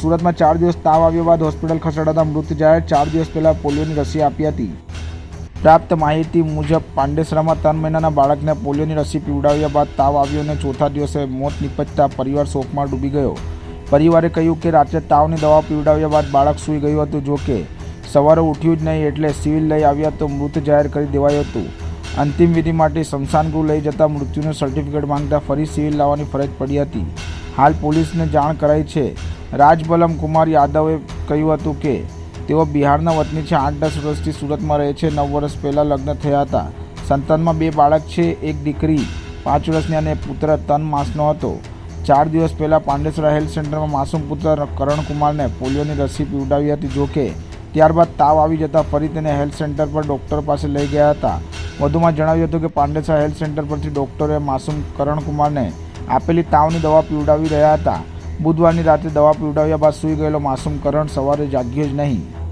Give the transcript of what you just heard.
સુરતમાં ચાર દિવસ તાવ આવ્યા બાદ હોસ્પિટલ ખસેડાતા મૃત જાહેર. ચાર દિવસ પહેલાં પોલિયોની રસી આપી હતી. પ્રાપ્ત માહિતી મુજબ પાંડેસરામાં ત્રણ મહિનાના બાળકને પોલિયોની રસી પીવડાવ્યા બાદ તાવ આવ્યો અને ચોથા દિવસે મોત નીપજતા પરિવાર શોકમાં ડૂબી ગયો. પરિવારે કહ્યું કે રાત્રે તાવની દવા પીવડાવ્યા બાદ બાળક સૂઈ ગયું હતું. જો કે સવારે ઉઠ્યું જ નહીં એટલે સિવિલ લઈ આવ્યા તો મૃત જાહેર કરી દેવાયું હતું. અંતિમ વિધિ માટે સ્મશાનગૃહ લઈ જતા મૃત્યુનું સર્ટિફિકેટ માંગતા ફરી સિવિલ લાવવાની ફરજ પડી હતી. હાલ પોલીસને જાણ કરાઈ છે રાજબલમ કુમાર યાદવે કહ્યું હતું કે, તેઓ બિહારના વતની છે. આઠ દસ વર્ષથી સુરતમાં રહે છે. નવ વર્ષ પહેલાં લગ્ન થયા હતા. સંતાનમાં બે બાળક છે. એક દીકરી પાંચ વર્ષની અને પુત્ર ત્રણ માસનો હતો. ચાર દિવસ પહેલાં પાંડેસરા હેલ્થ સેન્ટરમાં માસૂમ પુત્ર કરણકુમારને પોલિયોની રસી પીવડાવી હતી. જોકે ત્યારબાદ તાવ આવી જતાં ફરી તેને હેલ્થ સેન્ટર પર ડૉક્ટર પાસે લઈ ગયા હતા. વધુમાં જણાવ્યું હતું કે પાંડેસરા હેલ્થ સેન્ટર પરથી ડૉક્ટરે માસૂમ કરણકુમારને આપેલી તાવની દવા પીવડાવી રહ્યા હતા. બુધવારની રાત્રે દવા પીવડાવ્યા બાદ સૂઈ ગયેલો માસૂમ કરણ સવારે જાગ્યો જ નહીં.